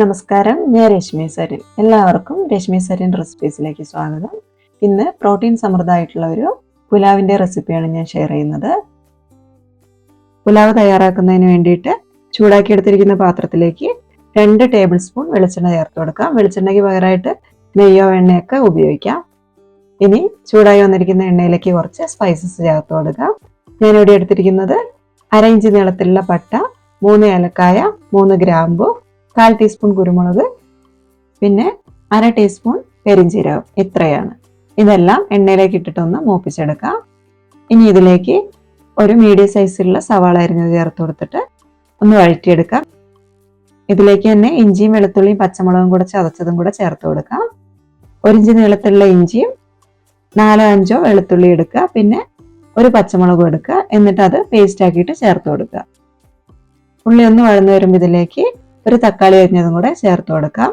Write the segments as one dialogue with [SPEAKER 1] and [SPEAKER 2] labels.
[SPEAKER 1] നമസ്കാരം. ഞാൻ രശ്മി സരിൻ. എല്ലാവർക്കും രശ്മി സരിൻ റെസിപ്പീസിലേക്ക് സ്വാഗതം. ഇന്ന് പ്രോട്ടീൻ സമൃദ്ധമായിട്ടുള്ള ഒരു പുലാവിന്റെ റെസിപ്പിയാണ് ഞാൻ ഷെയർ ചെയ്യുന്നത്. പുലാവ് തയ്യാറാക്കുന്നതിന് വേണ്ടിയിട്ട് ചൂടാക്കി എടുത്തിരിക്കുന്ന പാത്രത്തിലേക്ക് രണ്ട് ടേബിൾ സ്പൂൺ വെളിച്ചെണ്ണ ചേർത്ത് കൊടുക്കാം. വെളിച്ചെണ്ണയ്ക്ക് പകരമായിട്ട് നെയ്യോ എണ്ണയൊക്കെ ഉപയോഗിക്കാം. ഇനി ചൂടായി വന്നിരിക്കുന്ന എണ്ണയിലേക്ക് കുറച്ച് സ്പൈസസ് ചേർത്ത് കൊടുക്കാം. ഞാനിവിടെ എടുത്തിരിക്കുന്നത് അര ഇഞ്ച് നീളത്തിലുള്ള പട്ട മൂന്ന് ഏലക്കായ മൂന്ന് ഗ്രാമ്പു കാൽ ടീസ്പൂൺ കുരുമുളക് പിന്നെ അര ടീസ്പൂൺ പെരിഞ്ചീരകം. ഇത്രയാണ്. ഇതെല്ലാം എണ്ണയിലേക്ക് ഇട്ടിട്ടൊന്ന് മൂപ്പിച്ചെടുക്കാം. ഇനി ഇതിലേക്ക് ഒരു മീഡിയം സൈസിലുള്ള സവാള അരിഞ്ഞത് ചേർത്ത് കൊടുത്തിട്ട് ഒന്ന് വഴറ്റിയെടുക്കാം. ഇതിലേക്ക് തന്നെ ഇഞ്ചിയും വെളുത്തുള്ളിയും പച്ചമുളകും കൂടെ ചതച്ചതും കൂടെ ചേർത്ത് കൊടുക്കാം. ഒരു നീളത്തിലുള്ള ഇഞ്ചിയും നാലോ അഞ്ചോ വെളുത്തുള്ളി എടുക്കുക. പിന്നെ ഒരു പച്ചമുളകും എടുക്കുക. എന്നിട്ട് അത് പേസ്റ്റ് ആക്കിയിട്ട് ചേർത്ത് കൊടുക്കുക. ഉള്ളി ഒന്ന് വഴന്നു വരുമ്പോൾ ഇതിലേക്ക് ഒരു തക്കാളി അരിഞ്ഞതും കൂടെ ചേർത്ത് കൊടുക്കാം.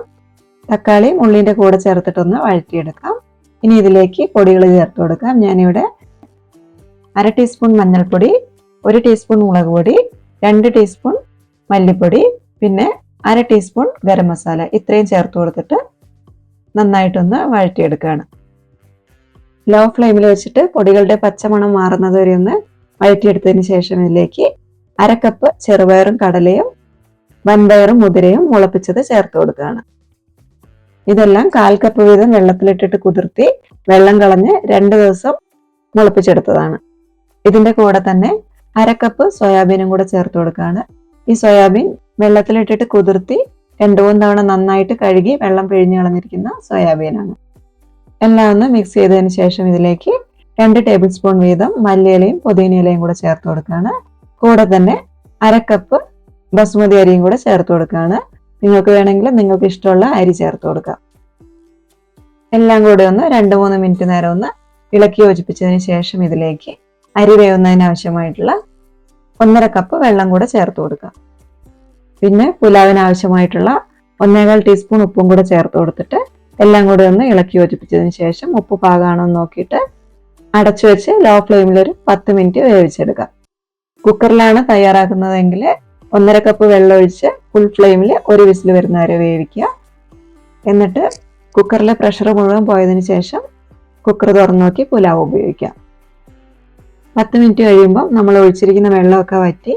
[SPEAKER 1] തക്കാളിയും ഉള്ളിന്റെ കൂടെ ചേർത്തിട്ടൊന്ന് വഴറ്റിയെടുക്കാം. ഇനി ഇതിലേക്ക് പൊടികൾ ചേർത്ത് കൊടുക്കാം. ഞാനിവിടെ അര ടീസ്പൂൺ മഞ്ഞൾപ്പൊടി ഒരു ടീസ്പൂൺ മുളക് പൊടി രണ്ട് ടീസ്പൂൺ മല്ലിപ്പൊടി പിന്നെ അര ടീസ്പൂൺ ഗരം മസാല ഇത്രയും ചേർത്ത് കൊടുത്തിട്ട് നന്നായിട്ടൊന്ന് വഴറ്റിയെടുക്കുകയാണ്. ലോ ഫ്ലെയിമിൽ വെച്ചിട്ട് പൊടികളുടെ പച്ചമണം മാറുന്നത് വരെ ഒന്ന് വഴറ്റിയെടുത്തതിന് ശേഷം ഇതിലേക്ക് അര കപ്പ് ചെറുപയറും കടലയും വൻപയറും മുതിരയും മുളപ്പിച്ചത് ചേർത്ത് കൊടുക്കുകയാണ്. ഇതെല്ലാം കാൽ കപ്പ് വീതം വെള്ളത്തിലിട്ടിട്ട് കുതിർത്തി വെള്ളം കളഞ്ഞ് രണ്ട് ദിവസം മുളപ്പിച്ചെടുത്തതാണ്. ഇതിന്റെ കൂടെ തന്നെ അരക്കപ്പ് കപ്പ് സോയാബീനും കൂടെ ചേർത്ത് കൊടുക്കുകയാണ്. ഈ സോയാബീൻ വെള്ളത്തിലിട്ടിട്ട് കുതിർത്തി രണ്ടു മൂന്ന് തവണ നന്നായിട്ട് കഴുകി വെള്ളം പിഴിഞ്ഞു കളഞ്ഞിരിക്കുന്ന സോയാബീനാണ്. എല്ലാം ഒന്ന് മിക്സ് ചെയ്തതിന് ശേഷം ഇതിലേക്ക് രണ്ട് ടേബിൾ സ്പൂൺ വീതം മല്ലിയിലയും പുതിനയിലയും കൂടെ ചേർത്ത് കൊടുക്കുകയാണ്. കൂടെ തന്നെ അരക്കപ്പ് കപ്പ് ബസുമതി അരിയും കൂടെ ചേർത്ത് കൊടുക്കുകയാണ്. നിങ്ങൾക്ക് വേണമെങ്കിൽ നിങ്ങൾക്ക് ഇഷ്ടമുള്ള അരി ചേർത്ത് കൊടുക്കാം. എല്ലാം കൂടെ ഒന്ന് രണ്ട് മൂന്ന് മിനിറ്റ് നേരം ഒന്ന് ഇളക്കി യോജിപ്പിച്ചതിന് ശേഷം ഇതിലേക്ക് അരി വേവുന്നതിന് ആവശ്യമായിട്ടുള്ള ഒന്നര കപ്പ് വെള്ളം കൂടെ ചേർത്ത് കൊടുക്കാം. പിന്നെ പുലാവിന് ആവശ്യമായിട്ടുള്ള ഒന്നേകാൽ ടീസ്പൂൺ ഉപ്പും കൂടെ ചേർത്ത് കൊടുത്തിട്ട് എല്ലാം കൂടെ ഒന്ന് ഇളക്കി യോജിപ്പിച്ചതിന് ശേഷം ഉപ്പ് പാകാണോ നോക്കിയിട്ട് അടച്ചു വെച്ച് ലോ ഫ്ലെയിമിൽ ഒരു പത്ത് മിനിറ്റ് വേവിച്ചെടുക്കാം. കുക്കറിലാണ് തയ്യാറാക്കുന്നതെങ്കിൽ ഒന്നര കപ്പ് വെള്ളം ഒഴിച്ച് ഫുൾ ഫ്ലെയിമിൽ ഒരു വിസിൽ വരുന്ന വരെ വേവിക്കുക. എന്നിട്ട് കുക്കറിലെ പ്രഷർ മുഴുവൻ പോയതിന് ശേഷം കുക്കർ തുറന്നു നോക്കി പുലാവ് ഉപയോഗിക്കാം പത്ത് മിനിറ്റ് കഴിയുമ്പോൾ നമ്മൾ ഒഴിച്ചിരിക്കുന്ന വെള്ളമൊക്കെ വറ്റി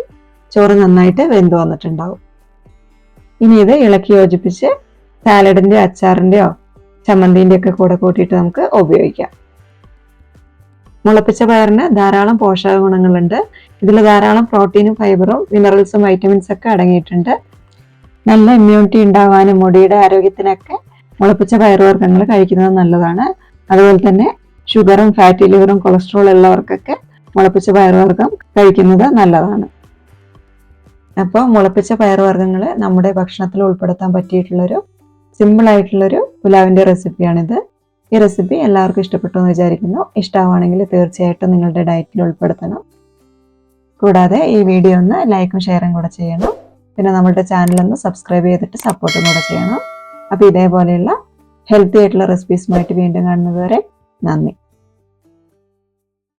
[SPEAKER 1] ചോറ് നന്നായിട്ട് വെന്ത് വന്നിട്ടുണ്ടാവും. ഇനി ഇത് ഇളക്കി യോജിപ്പിച്ച് സാലഡിന്റെ അച്ചാറിന്റെയോ ചമ്മന്തിന്റെ ഒക്കെ കൂടെ കൂട്ടിയിട്ട് നമുക്ക് ഉപയോഗിക്കാം. മുളപ്പിച്ച പയറിന് ധാരാളം പോഷക ഗുണങ്ങളുണ്ട്. ഇതിൽ ധാരാളം പ്രോട്ടീനും ഫൈബറും മിനറൽസും വൈറ്റമിൻസ് ഒക്കെ അടങ്ങിയിട്ടുണ്ട്. നല്ല ഇമ്മ്യൂണിറ്റി ഉണ്ടാവാനും മുടിയുടെ ആരോഗ്യത്തിനൊക്കെ മുളപ്പിച്ച പയറുവർഗങ്ങൾ കഴിക്കുന്നത് നല്ലതാണ്. അതുപോലെ തന്നെ ഷുഗറും ഫാറ്റി ലിവറും കൊളസ്ട്രോൾ ഉള്ളവർക്കൊക്കെ മുളപ്പിച്ച പയറുവർഗം കഴിക്കുന്നത് നല്ലതാണ്. അപ്പോൾ മുളപ്പിച്ച പയറുവർഗങ്ങൾ നമ്മുടെ ഭക്ഷണത്തിൽ ഉൾപ്പെടുത്താൻ പറ്റിയിട്ടുള്ളൊരു സിമ്പിൾ ആയിട്ടുള്ളൊരു പുലാവിന്റെ റെസിപ്പിയാണിത്. ഈ റെസിപ്പി എല്ലാവർക്കും ഇഷ്ടപ്പെട്ടു എന്ന് വിചാരിക്കുന്നു. ഇഷ്ടമാണെങ്കിൽ തീർച്ചയായിട്ടും നിങ്ങളുടെ ഡയറ്റിൽ ഉൾപ്പെടുത്തണം. കൂടാതെ ഈ വീഡിയോ ഒന്ന് ലൈക്കും ഷെയറും കൂടെ ചെയ്യണം. പിന്നെ നമ്മുടെ ചാനൽ ഒന്ന് സബ്സ്ക്രൈബ് ചെയ്തിട്ട് സപ്പോർട്ടും കൂടെ ചെയ്യണം. അപ്പോൾ ഇതേപോലെയുള്ള ഹെൽത്തി ആയിട്ടുള്ള റെസിപ്പീസുമായിട്ട് വീണ്ടും കാണുന്നത് വരെ നന്ദി.